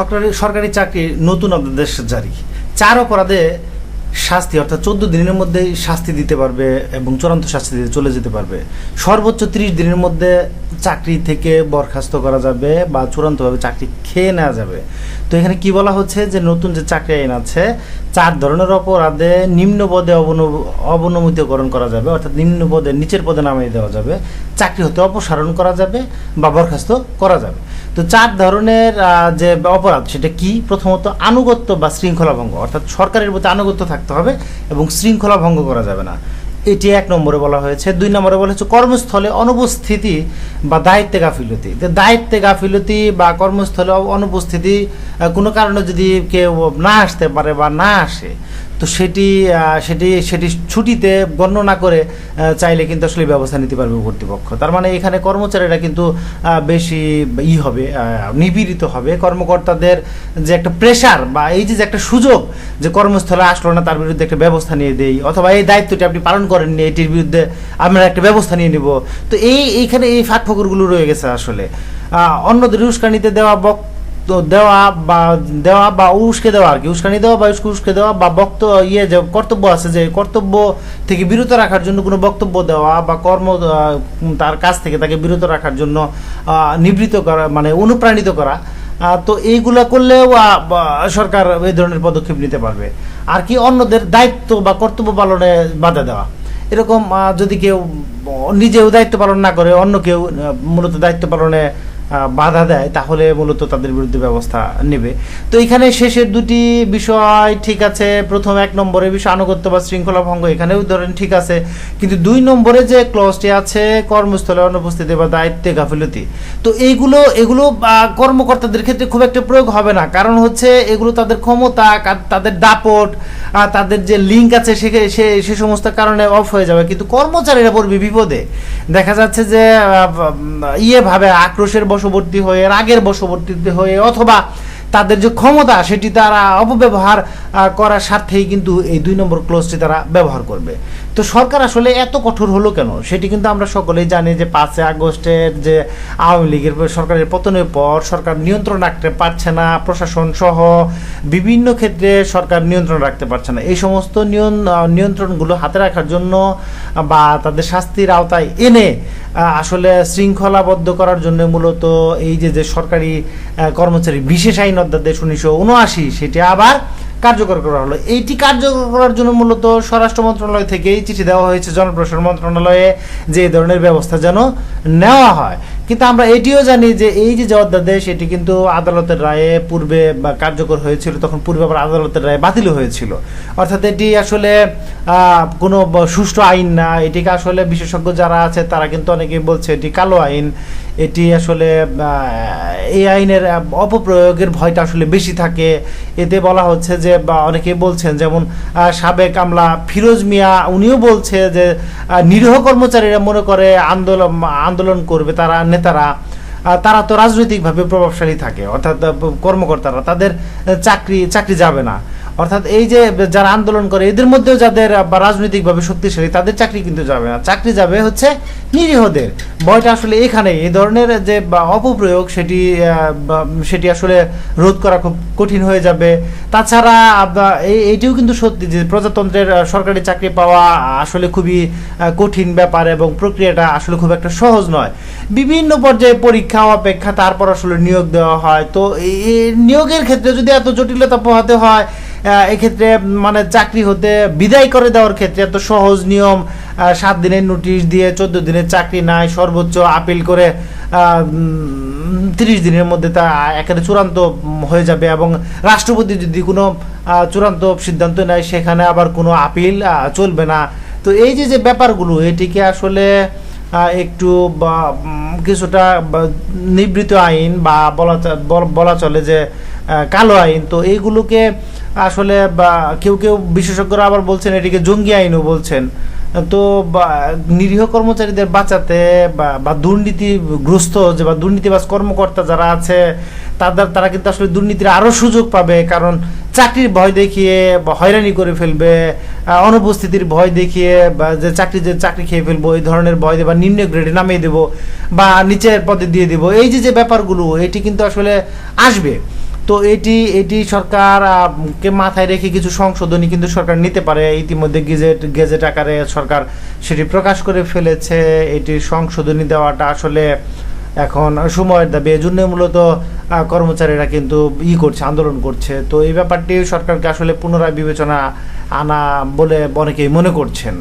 সরকারি সরকারি চাকরি নতুন অধ্যাদেশ জারি। চার অপরাধে শাস্তি, অর্থাৎ চোদ্দ দিনের মধ্যে শাস্তি দিতে পারবে এবং চূড়ান্ত শাস্তি দিতে চলে যেতে পারবে। সর্বোচ্চ ত্রিশ দিনের মধ্যে চাকরি থেকে বরখাস্ত করা যাবে বা চূড়ান্তভাবে চাকরি খেয়ে নেওয়া যাবে। তো এখানে কি বলা হচ্ছে? যে নতুন যে চাকরি আইন আছে, চার ধরনের অপরাধে নিম্ন পদে অবনমিতকরণ করা যাবে, অর্থাৎ নিম্ন পদে নিচের পদে নামিয়ে দেওয়া যাবে, চাকরি হতে অপসারণ করা যাবে বা বরখাস্ত করা যাবে। তো চার ধরনের যে অপরাধ, সেটা কি? প্রথমত আনুগত্য বা শৃঙ্খলা ভঙ্গ, অর্থাৎ সরকারের প্রতি আনুগত্য থাকতে হবে এবং শৃঙ্খলা ভঙ্গ করা যাবে না। এটি এক নম্বরে বলা হয়েছে। দুই নম্বরে বলা হয়েছে, কর্মস্থলে অনুপস্থিতি বা দায়িত্বে গাফিলতি। দায়িত্বে গাফিলতি বা কর্মস্থলে অনুপস্থিতি কোনো কারণে যদি কেউ না আসতে পারে বা না আসে তো সেটি সেটি সেটি ছুটিতে বর্ণনা করে চাইলে কিন্তু আসলে ব্যবস্থা নিতে পারবে কর্তৃপক্ষ। তার মানে এখানে কর্মচারীরা কিন্তু বেশি ই হবে নিপীড়িত হবে। কর্মকর্তাদের যে একটা প্রেশার বা এই যে একটা সুযোগ যে কর্মস্থলে আসলো না, তার বিরুদ্ধে একটা ব্যবস্থা নিয়ে দেই, অথবা এই দায়িত্বটি আপনি পালন করেননি, এটির বিরুদ্ধে আমরা একটা ব্যবস্থা নিয়ে নিব। তো এই, এইখানে এই ফাঁক ফকরগুলো রয়ে গেছে আসলে। অন্যদের উস্কানিতে দেওয়া বক তো দেওয়া বা দেওয়া বা উস্কে দেওয়া আর কি উস্কানি দেওয়া বা উস্কে দেওয়া বা বক্ত ইয়ে যে কর্তব্য আছে যে কর্তব্য থেকে বিরত রাখার জন্য কোনো বক্তব্য দেওয়া বা কর্ম তার কাছ থেকে তাকে বিরত রাখার জন্য নিবৃত করা মানে অনুপ্রাণিত করা তো এইগুলা করলেও সরকার এই ধরনের পদক্ষেপ নিতে পারবে। আর কি অন্যদের দায়িত্ব বা কর্তব্য পালনে বাধা দেওয়া। এরকম যদি কেউ নিজেও দায়িত্ব পালন না করে, অন্য কেউ মূলত দায়িত্ব পালনে বাধা দেয়, তাহলে মূলত তাদের বিরুদ্ধে ব্যবস্থা নেবে। তো এখানে শেষের দুটি বিষয় ঠিক আছে। প্রথম এক নম্বরে বিষয়, আনুগত্য বা শৃঙ্খলা ভঙ্গ এখানেও ধরেন ঠিক আছে। কিন্তু দুই নম্বরে যে ক্লজটি আছে, কর্মস্থলে অনুপস্থিতি বা দায়িত্বে গাফিলতি। তো এইগুলো, এগুলো কর্মকর্তাদের ক্ষেত্রে খুব একটা প্রয়োগ হবে না। কারণ হচ্ছে এগুলো তাদের ক্ষমতা তাদের দাপট তাদের যে লিঙ্ক আছে, সে সে সমস্ত কারণে অফ হয়ে যাবে। কিন্তু কর্মচারীরা পড়বে বিপদে। দেখা যাচ্ছে যে ইয়ে ভাবে আক্রোশের বশবর্তী হয়ে রাগের বশবর্তী হয়ে অথবা তাদের যে ক্ষমতা, সেটি তারা অপব্যবহার করার স্বার্থেই কিন্তু এই দুই নম্বর ক্লোজটি তারা ব্যবহার করবে। তো সরকার আসলে এত কঠোর হলো কেন? সেটি কিন্তু আমরা সকলেই জানি যে পাঁচই আগস্টের যে আওয়ামী লীগের সরকারের পতনের পর সরকার নিয়ন্ত্রণ রাখতে পারছে না, প্রশাসন সহ বিভিন্ন ক্ষেত্রে সরকার নিয়ন্ত্রণ রাখতে পারছে না। এই সমস্ত নিয়ন- নিয়ন্ত্রণগুলো হাতে রাখার জন্য বা তাদের শাস্তির আওতায় এনে আসলে শৃঙ্খলাবদ্ধ করার জন্য মূলত এই যে যে সরকারি কর্মচারী, বিশেষ আইন অধ্যাদেশ উনিশশো উনআশি সেটি আবার কার্যকর করা হলো। এইটি কার্যকর করার জন্য মূলত স্বরাষ্ট্র মন্ত্রণালয় থেকেই চিঠি দেওয়া হয়েছে জনপ্রশাসন মন্ত্রণালয়ে যে এই ধরনের ব্যবস্থা যেন নেওয়া হয়। কিন্তু আমরা এটিও জানি যে এই যে অধ্যাদেশ, এটি কিন্তু আদালতের রায়ে পূর্বে বা কার্যকর হয়েছিল, তখন পূর্বে আবার আদালতের রায়ে বাতিল হয়েছিল। অর্থাৎ এটি আসলে কোনো সুষ্ঠু আইন না। এটিকে আসলে বিশেষজ্ঞ যারা আছে, তারা কিন্তু অনেকেই বলছে এটি কালো আইন। এটি আসলে এই আইনের অপপ্রয়োগের ভয়টা আসলে বেশি থাকে। এতে বলা হচ্ছে যে অনেকেই বলছেন, যেমন সাবেক আমলা ফিরোজ মিয়া, উনিও বলছে যে নিরীহ কর্মচারীরা মনে করে আন্দোলন আন্দোলন করবে তারা, নেতারা। তারা তো রাজনৈতিকভাবে প্রভাবশালী থাকে, অর্থাৎ কর্মকর্তারা, তাদের চাকরি চাকরি যাবে না। অর্থাৎ এই যে যারা আন্দোলন করে, এদের মধ্যেও যাদের রাজনৈতিকভাবে শক্তিশালী, তাদের চাকরি কিন্তু যাবে না। চাকরি যাবে হচ্ছে নিরীহদের। ভয়টা আসলে এখানে এই ধরনের যে অপপ্রয়োগ, সেটি সেটি আসলে রোধ করা খুব কঠিন হয়ে যাবে। তাছাড়া এই- এইটিও কিন্তু সত্যি যে, প্রজাতন্ত্রের সরকারি চাকরি পাওয়া আসলে খুবই কঠিন ব্যাপার এবং প্রক্রিয়াটা আসলে খুব একটা সহজ নয়। বিভিন্ন পর্যায়ে পরীক্ষা, অপেক্ষা, তারপর আসলে নিয়োগ দেওয়া হয়। তো এই নিয়োগের ক্ষেত্রে যদি এত জটিলতা পোহাতে হয় এক্ষেত্রে মানে চাকরি হতে বিদায় করে দেওয়ার ক্ষেত্রে এত সহজ নিয়ম সাত দিনের নোটিশ দিয়ে চোদ্দ দিনের চাকরি নাই, সর্বোচ্চ আপিল করে তিরিশ দিনের মধ্যে তা একেবারে চূড়ান্ত হয়ে যাবে এবং রাষ্ট্রপতি যদি কোনো চূড়ান্ত সিদ্ধান্ত নেয়, সেখানে আবার কোনো আপিল চলবে না। তো এই যে যে ব্যাপারগুলো, এটিকে আসলে একটু কিছুটা নিবৃত আইন বা বলা বলা চলে যে কালো আইন, তো এইগুলোকে আসলে কেউ কেউ বিশেষজ্ঞরা আবার বলছেন, এটিকে জঙ্গি আইনও বলছেন। তো নিরীহ কর্মচারীদের বাঁচাতে বা দুর্নীতিগ্রস্ত যে বা দুর্নীতিবাজ কর্মকর্তা যারা আছে, তাদের, তারা কিন্তু আসলে দুর্নীতির আরও সুযোগ পাবে, কারণ চাকরির ভয় দেখিয়ে বা হয়রানি করে ফেলবে অনুপস্থিতির ভয় দেখিয়ে বা যে চাকরি যে চাকরি খেয়ে ফেলব, এই ধরনের ভয় দিয়ে বা নিম্ন গ্রেডে নামিয়ে দেবো, বা নিচের পদে দিয়ে দেবো। এই যে যে ব্যাপারগুলো, এটি কিন্তু আসলে আসবে। তো এটি এটি সরকার কে মাথায় রেখে কিছু সংশোধনী কিন্তু সরকার নিতে পারে। ইতিমধ্যে গেজেট গেজেট আকারে সরকার সেটি প্রকাশ করে ফেলেছে। এটি সংশোধনী দেওয়াটা আসলে এখন সময়ের দাবি। এই জন্য মূলত কর্মচারীরা কিন্তু ই করছে, আন্দোলন করছে। তো এই ব্যাপারটি সরকারকে আসলে পুনরায় বিবেচনা আনা বলে অনেকেই মনে করছেন।